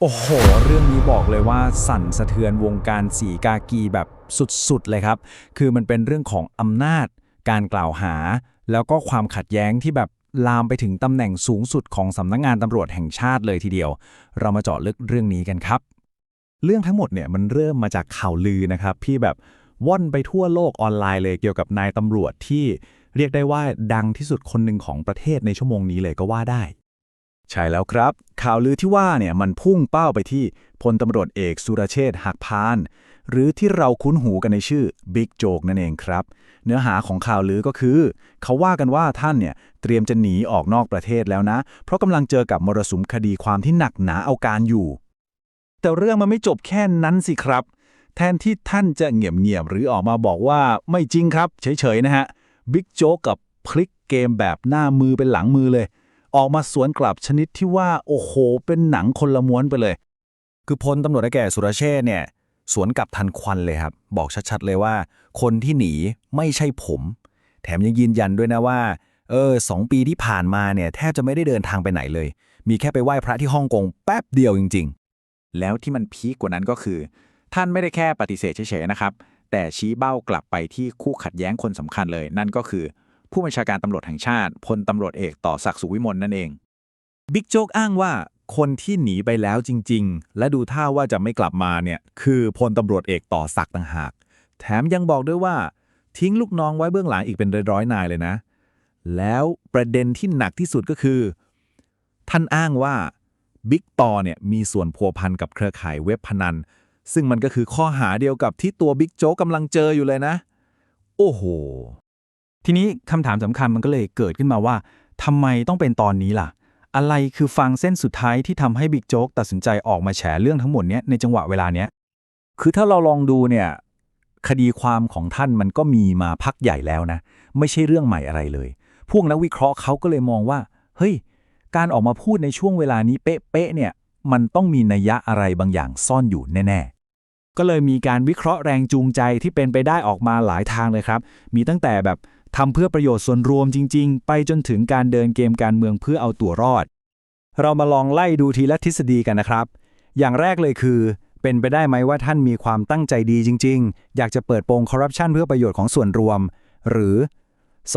โอ้โห เรื่องนี้บอกเลยว่าสั่นสะเทือนวงการสีกากีแบบสุดๆเลยครับ คือมันเป็นเรื่องของอำนาจ การกล่าวหา แล้วก็ความขัดแย้งที่แบบลามไปถึงตำแหน่งสูงสุดของสำนักงงานตำรวจแห่งชาติเลยทีเดียว เรามาเจาะลึกเรื่องนี้กันครับ เรื่องทั้งหมดเนี่ยมันเริ่มมาจากข่าวลือนะครับที่แบบว่อนไปทั่วโลกออนไลน์เลยเกี่ยวกับนายตำรวจที่เรียกได้ว่าดังที่สุดคนหนึ่งของประเทศในชั่วโมงนี้เลยก็ว่าได้ ใช่แล้วครับ ข่าวลือที่ว่าเนี่ยมันพุ่งเป้าไปที่พลตำรวจเอกสุรเชษฐ์หักพาน หรือที่เราคุ้นหูกันในชื่อบิ๊กโจกนั่นเองครับ เนื้อหาของข่าวลือก็คือ เขาว่ากันว่าท่านเนี่ยเตรียมจะหนีออกนอกประเทศแล้วนะ เพราะกำลังเจอกับมรสุมคดีความที่หนักหนาเอาการอยู่ แต่เรื่องมันไม่จบแค่นั้นสิครับ แทนที่ท่านจะเงียบๆหรือออกมาบอกว่าไม่จริงครับ เฉยๆนะฮะบิ๊กโจกกับพลิกเกมแบบหน้ามือเป็นหลังมือเลย ออกมาสวนกลับชนิดที่ว่า โอ้โห เป็นหนังคนละม้วนไปเลย คือพลตำรวจแก่สุรเชษ์เนี่ย สวนกลับทันควันเลยครับ บอกชัดๆเลยว่า คนที่หนีไม่ใช่ผม แถมยังยืนยันด้วยนะว่า เออสองปีที่ผ่านมาเนี่ย แทบจะไม่ได้เดินทางไปไหนเลย มีแค่ไปไหว้พระที่ฮ่องกงแป๊บเดียวจริง ๆ แล้วที่มันพีคกว่านั้นก็คือ ท่านไม่ได้แค่ปฏิเสธเฉยๆนะครับ แต่ชี้เบ้ากลับไปที่คู่ขัดแย้งคนสำคัญเลย นั่นก็คือ ผู้บัญชาการตำรวจแห่งชาติพลตำรวจเอกต่อศักดิ์สุวิมลนั่นเองบิ๊กโจ๊กอ้างว่าคนที่หนีไปแล้วจริง ๆ และดูท่าว่าจะไม่กลับมาเนี่ยคือพลตำรวจเอกต่อศักดิ์ต่างหาก แถมยังบอกด้วยว่า ทิ้งลูกน้องไว้เบื้องหลังอีกเป็นร้อยๆนายเลยนะ แล้วประเด็นที่หนักที่สุดก็คือ ท่านอ้างว่าบิ๊กต่อเนี่ยมีส่วนพัวพันกับเครือข่ายเว็บพนัน ซึ่งมันก็คือข้อหาเดียวกับที่ตัวบิ๊กโจ๊กกำลังเจออยู่เลยนะ โอ้โห ทีนี้คำถามสำคัญมันก็เลยเกิดขึ้นมาว่าทำไมต้องเป็นตอนนี้ล่ะ อะไรคือฟังเส้นสุดท้ายที่ทำให้บิ๊กโจ๊กตัดสินใจออกมาแฉเรื่องทั้งหมดเนี้ยในจังหวะเวลาเนี้ยคือถ้าเราลองดูเนี่ยคดีความของท่านมันก็มีมาพักใหญ่แล้วนะ ไม่ใช่เรื่องใหม่อะไรเลย พวกนักวิเคราะห์เขาก็เลยมองว่า เฮ้ย การออกมาพูดในช่วงเวลานี้เป๊ะๆเนี่ย มันต้องมีนัยยะอะไรบางอย่างซ่อนอยู่แน่ๆ ก็เลยมีการวิเคราะห์แรงจูงใจที่เป็นไปได้ออกมาหลายทางเลยครับ มีตั้งแต่แบบ ทำเพื่อประโยชน์ส่วนรวมจริง ๆ ไปจนถึงการเดินเกมการเมืองเพื่อเอาตัวรอด เรามาลองไล่ดูทีละทฤษฎีกันนะครับ อย่างแรกเลยคือ เป็นไปได้ไหมว่าท่านมีความตั้งใจดีจริง ๆ อยากจะเปิดโปงคอร์รัปชันเพื่อประโยชน์ของส่วนรวม หรือ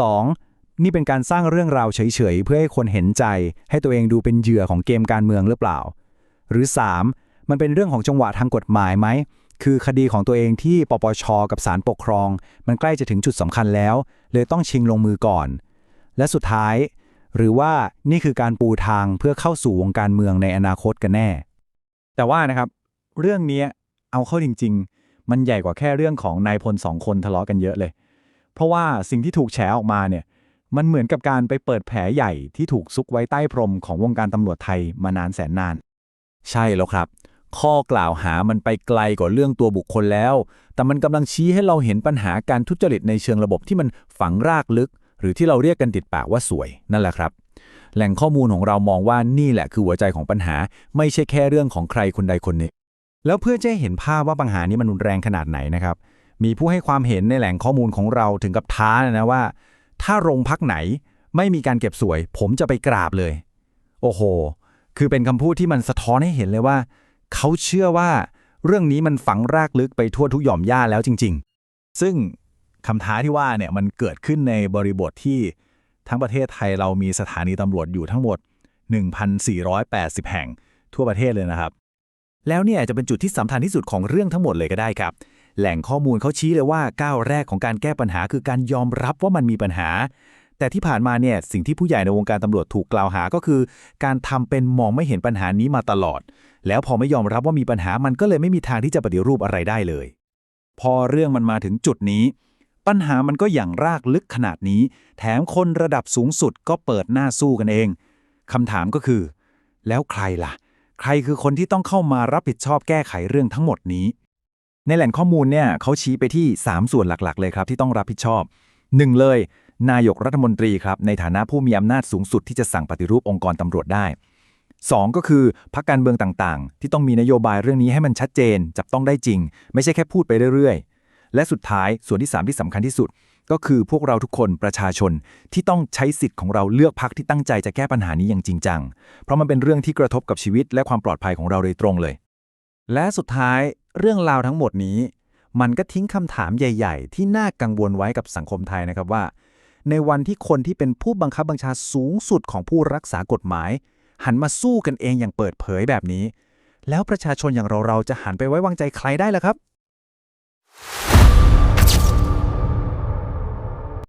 2. นี่เป็นการสร้างเรื่องราวเฉย ๆ เพื่อให้คนเห็นใจ ให้ตัวเองดูเป็นเหยื่อของเกมการเมืองหรือเปล่า หรือ 3. มันเป็นเรื่องของจังหวะทางกฎหมายไหม คือคดีของตัวเองที่ปปช กับศาลปกครอง มันใกล้จะถึงจุดสำคัญแล้ว เลยต้องชิงลงมือก่อน และสุดท้าย หรือว่านี่คือการปูทางเพื่อเข้าสู่วงการเมืองในอนาคตกันแน่ แต่ว่านะครับ เรื่องนี้เอาเข้าจริง ๆ มันใหญ่กว่าแค่เรื่องของนายพลสองคนทะเลาะกันเยอะเลย เพราะว่าสิ่งที่ถูกแฉออกมาเนี่ยมันเหมือนกับการไปเปิดแผลใหญ่ที่ถูกซุกไว้ใต้พรมของวงการตำรวจไทยมานานแสนนาน ใช่แล้วครับ ข้อกล่าวหามันไปไกลกว่าเรื่องตัวบุคคลแล้ว แต่มันกำลังชี้ให้เราเห็นปัญหาการทุจริตในเชิงระบบที่มันฝังรากลึก หรือที่เราเรียกกันติดปากว่าสวย นั่นแหละครับ แหล่งข้อมูลของเรามองว่านี่แหละคือหัวใจของปัญหา ไม่ใช่แค่เรื่องของใครคนใดคนหนึ่งแล้วเพื่อจะเห็นภาพว่าปัญหานี้มันรุนแรงขนาดไหนนะครับ มีผู้ให้ความเห็นในแหล่งข้อมูลของเราถึงกับท้านะว่า ถ้าโรงพักไหนไม่มีการเก็บสวย ผมจะไปกราบเลย โอ้โห คือเป็นคำพูดที่มันสะท้อนให้เห็นเลยว่า เขาเชื่อว่าเรื่องนี้มันฝังรากลึกไปทั่วทุกหย่อมย่าแล้วจริง ๆ ซึ่งคำท้าที่ว่าเนี่ยมันเกิดขึ้นในบริบทที่ทั้งประเทศไทยเรามีสถานีตำรวจอยู่ทั้งหมด 1,480 แห่งทั่วประเทศเลยนะครับ แล้วเนี่ยจะเป็นจุดที่สำคัญที่สุดของเรื่องทั้งหมดเลยก็ได้ครับ แหล่งข้อมูลเขาชี้เลยว่าก้าวแรกของการแก้ปัญหาคือการยอมรับว่ามันมีปัญหา แต่ที่ผ่านมาเนี่ยสิ่งที่ผู้ใหญ่ในวงการตำรวจถูกกล่าวหาก็คือ การทำเป็นมองไม่เห็นปัญหานี้มาตลอด แล้วพอไม่ยอมรับว่ามีปัญหามันก็เลยไม่มีทางที่จะปฏิรูปอะไรได้เลย พอเรื่องมันมาถึงจุดนี้ ปัญหามันก็อย่างรากลึกขนาดนี้ แถมคนระดับสูงสุดก็เปิดหน้าสู้กันเองคำถามก็คือ แล้วใครล่ะ ใครคือคนที่ต้องเข้ามารับผิดชอบแก้ไขเรื่องทั้งหมดนี้ ในแหล่งข้อมูลเนี่ยเขาชี้ไปที่ 3 ส่วนหลักๆ เลยครับที่ต้องรับผิดชอบ 1. เลย นายกรัฐมนตรีครับในฐานะผู้มีอำนาจสูงสุดที่จะสั่งปฏิรูปองค์กรตำรวจได้ 2. ก็คือพรรคการเมืองต่างๆ ที่ต้องมีนโยบายเรื่องนี้ให้มันชัดเจน จับต้องได้จริง ไม่ใช่แค่พูดไปเรื่อยๆ และสุดท้ายส่วนที่ 3 ที่สำคัญที่สุด ก็คือพวกเราทุกคนประชาชนที่ต้องใช้สิทธิ์ของเราเลือกพักที่ตั้งใจจะแก้ปัญหานี้อย่างจริงจังเพราะมันเป็นเรื่องที่กระทบกับชีวิตและความปลอดภัยของเราโดยตรงเลย และสุดท้ายเรื่องราวทั้งหมดนี้ มันก็ทิ้งคำถามใหญ่ ๆ ที่น่ากังวลไว้กับสังคมไทยนะครับว่า ในวันที่คนที่เป็นผู้บังคับบัญชาสูงสุดของผู้รักษากฎหมาย หันมาสู้กันเองอย่างเปิดเผยแบบนี้ แล้วประชาชนอย่างเราเราจะหันไปไว้วางใจใครได้ล่ะครับ